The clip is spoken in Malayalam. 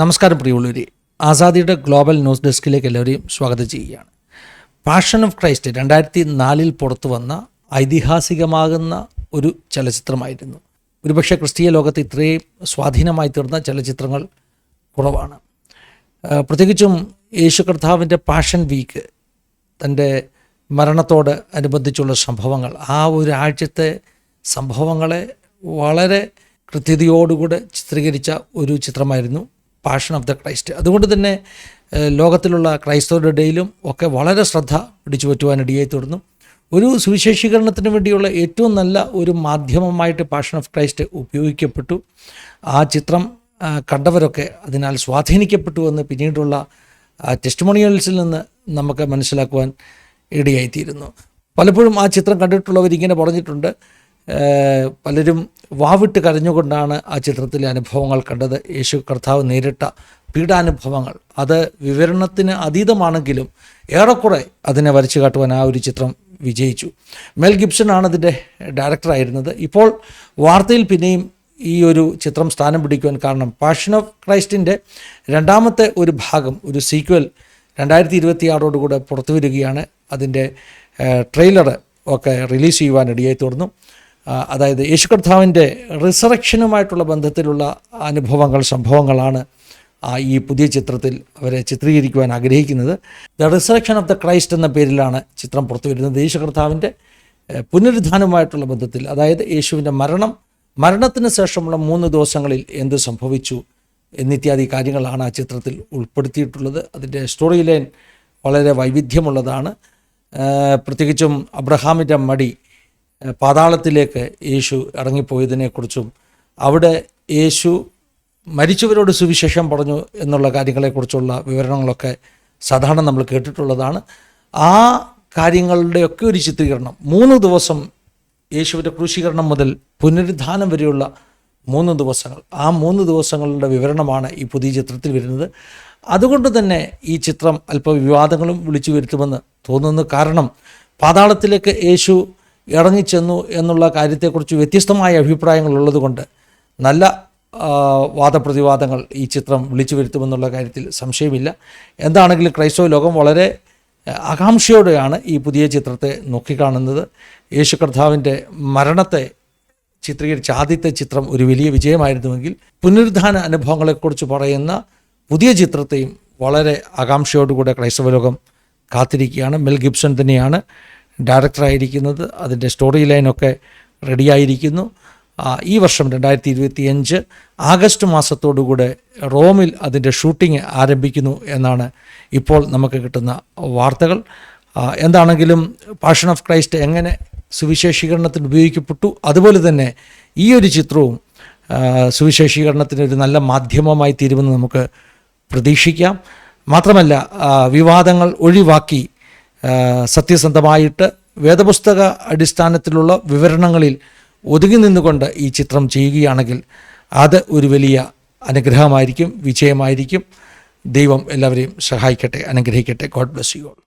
നമസ്കാരം പ്രിയുള്ളവരെ. ആസാദിയുടെ ഗ്ലോബൽ ന്യൂസ് ഡെസ്കിലേക്ക് എല്ലാവരെയും സ്വാഗതം ചെയ്യുകയാണ്. പാഷൻ ഓഫ് ക്രൈസ്റ്റ് രണ്ടായിരത്തി നാലിൽ പുറത്തു വന്ന ഐതിഹാസികമാകുന്ന ഒരു ചലച്ചിത്രമായിരുന്നു. ഒരുപക്ഷെ ക്രിസ്തീയ ലോകത്ത് ഇത്രയും സ്വാധീനമായി തീർന്ന ചലച്ചിത്രങ്ങൾ കുറവാണ്. പ്രത്യേകിച്ചും യേശു കർത്താവിന്റെ പാഷൻ വീക്ക് തന്റെ മരണത്തോട് അനുബന്ധിച്ചുള്ള സംഭവങ്ങൾ ആ ഒരാഴ്ചത്തെ സംഭവങ്ങളെ വളരെ കൃത്യതയോടുകൂടെ ചിത്രീകരിച്ച ഒരു ചിത്രമായിരുന്നു പാഷൻ ഓഫ് ദ ക്രൈസ്റ്റ് അതുകൊണ്ട് തന്നെ ലോകത്തിലുള്ള ക്രൈസ്തവരുടെ ഇടയിലും ഒക്കെ വളരെ ശ്രദ്ധ പിടിച്ചു പറ്റുവാൻ തുടർന്നു. ഒരു സുവിശേഷീകരണത്തിന് വേണ്ടിയുള്ള ഏറ്റവും നല്ല ഒരു മാധ്യമമായിട്ട് പാഷൻ ഓഫ് ക്രൈസ്റ്റ് ഉപയോഗിക്കപ്പെട്ടു. ആ ചിത്രം കണ്ടവരൊക്കെ അതിനാൽ സ്വാധീനിക്കപ്പെട്ടു എന്ന് പിന്നീടുള്ള ടെസ്റ്റിമോണിയൽസിൽ നിന്ന് നമുക്ക് മനസ്സിലാക്കുവാൻ ഇടയായിത്തീരുന്നു. പലപ്പോഴും ആ ചിത്രം കണ്ടിട്ടുള്ളവർ ഇങ്ങനെ പറഞ്ഞിട്ടുണ്ട് പലരും വാവിട്ട് കരഞ്ഞുകൊണ്ടാണ് ആ ചിത്രത്തിലെ അനുഭവങ്ങൾ കണ്ടത്. യേശു കർത്താവ് നേരിട്ട പീഡാനുഭവങ്ങൾ. അത് വിവരണത്തിന് അതീതമാണെങ്കിലും ഏറെക്കുറെ അതിനെ വരച്ചു കാട്ടുവാൻ ആ ഒരു ചിത്രം വിജയിച്ചു. മെൽ ഗിബ്സൺ ആണ് അതിന്റെ ഡയറക്ടറായിരുന്നത് ഇപ്പോൾ വാർത്തയിൽ പിന്നെയും ഈ ഒരു ചിത്രം സ്ഥാനം പിടിക്കുവാൻ കാരണം പാഷൻ ഓഫ് ക്രൈസ്റ്റിന്റെ രണ്ടാമത്തെ ഒരു ഭാഗം ഒരു സീക്വൽ രണ്ടായിരത്തി ഇരുപത്തി ആറോടുകൂടെ പുറത്തു വരികയാണ് അതിന്റെ ട്രെയിലർ ഒക്കെ റിലീസ് ചെയ്യുവാൻ ഇടയായി തീർന്നു. ആ, അതായത് യേശു കർത്താവിന്റെ റിസറക്ഷനുമായിട്ടുള്ള ബന്ധത്തിലുള്ള അനുഭവങ്ങൾ സംഭവങ്ങളാണ് ഈ പുതിയ ചിത്രത്തിൽ അവരെ ചിത്രീകരിക്കുവാൻ ആഗ്രഹിക്കുന്നത്. The resurrection of the Christ എന്ന പേരിലാണ് ചിത്രം പുറത്തു വരുന്നത്. യേശു കർത്താവിന്റെ പുനരുദ്ധാനവുമായിട്ടുള്ള ബന്ധത്തിൽ അതായത് യേശുവിന്റെ മരണം മരണത്തിന് ശേഷമുള്ള മൂന്ന് ദിവസങ്ങളിൽ എന്ത് സംഭവിച്ചു എന്നിത്യാദി കാര്യങ്ങളാണ് ആ ചിത്രത്തിൽ ഉൾപ്പെടുത്തിയിട്ടുള്ളത്. അതിന്റെ സ്റ്റോറി ലൈൻ വളരെ വൈവിധ്യമുള്ളതാണ്. പ്രത്യേകിച്ചും അബ്രഹാമിന്റെ മടി പാതാളത്തിലേക്ക് യേശു ഇറങ്ങിപ്പോയതിനെക്കുറിച്ചും അവിടെ യേശു മരിച്ചവരോട് സുവിശേഷം പറഞ്ഞു എന്നുള്ള കാര്യങ്ങളെക്കുറിച്ചുള്ള വിവരണങ്ങളൊക്കെ സാധാരണ നമ്മൾ കേട്ടിട്ടുള്ളതാണ്. ആ കാര്യങ്ങളുടെയൊക്കെ ഒരു ചിത്രീകരണം. മൂന്ന് ദിവസം യേശുവിന്റെ ക്രൂശീകരണം മുതൽ പുനരുദ്ധാനം വരെയുള്ള മൂന്ന് ദിവസങ്ങൾ. ആ മൂന്ന് ദിവസങ്ങളുടെ വിവരണമാണ് ഈ പുതിയ ചിത്രത്തിൽ വരുന്നത്. അതുകൊണ്ട് തന്നെ ഈ ചിത്രം അല്പ വിവാദങ്ങളും വിളിച്ചു വരുത്തുമെന്ന് തോന്നുന്നു കാരണം പാതാളത്തിലേക്ക് യേശു ഇറങ്ങിച്ചെന്നു എന്നുള്ള കാര്യത്തെക്കുറിച്ച് വ്യത്യസ്തമായ അഭിപ്രായങ്ങൾ ഉള്ളതുകൊണ്ട് നല്ല വാദപ്രതിവാദങ്ങൾ ഈ ചിത്രം വിളിച്ചു വരുത്തുമെന്നുള്ള കാര്യത്തിൽ സംശയമില്ല. എന്താണെങ്കിലും ക്രൈസ്തവ ലോകം വളരെ ആകാംക്ഷയോടെയാണ് ഈ പുതിയ ചിത്രത്തെ നോക്കിക്കാണുന്നത്. യേശു കർത്താവിന്റെ മരണത്തെ ചിത്രീകരിച്ച ആദ്യത്തെ ചിത്രം ഒരു വലിയ വിജയമായിരുന്നുവെങ്കിൽ പുനരുദ്ധാന അനുഭവങ്ങളെക്കുറിച്ച് പറയുന്ന പുതിയ ചിത്രത്തെയും വളരെ ആകാംക്ഷയോടുകൂടെ ക്രൈസ്തവ ലോകം കാത്തിരിക്കുകയാണ്. മെൽ ഗിബ്സൺ തന്നെയാണ് ഡയറക്ടറായിരിക്കുന്നത് അതിന്റെ സ്റ്റോറി ലൈനൊക്കെ റെഡിയായിരിക്കുന്നു. ഈ വർഷം രണ്ടായിരത്തി ഇരുപത്തിയഞ്ച് ആഗസ്റ്റ് മാസത്തോടുകൂടെ റോമിൽ അതിന്റെ ഷൂട്ടിംഗ് ആരംഭിക്കുന്നു എന്നാണ് ഇപ്പോൾ നമുക്ക് കിട്ടുന്ന വാർത്തകൾ. എന്താണെങ്കിലും പാഷൻ ഓഫ് ക്രൈസ്റ്റ് എങ്ങനെ സുവിശേഷീകരണത്തിന് ഉപയോഗിക്കപ്പെട്ടു? അതുപോലെ തന്നെ ഈ ഒരു ചിത്രവും സുവിശേഷീകരണത്തിന് ഒരു നല്ല മാധ്യമമായി തീരുമെന്ന് നമുക്ക് പ്രതീക്ഷിക്കാം. മാത്രമല്ല വിവാദങ്ങൾ ഒഴിവാക്കി സത്യസന്ധമായിട്ട് വേദപുസ്തക അടിസ്ഥാനത്തിലുള്ള വിവരണങ്ങളിൽ ഒതുങ്ങി നിന്നുകൊണ്ട് ഈ ചിത്രം ചെയ്യുകയാണെങ്കിൽ അത് ഒരു വലിയ അനുഗ്രഹമായിരിക്കും വിജയമായിരിക്കും. ദൈവം എല്ലാവരെയും സഹായിക്കട്ടെ അനുഗ്രഹിക്കട്ടെ. God bless you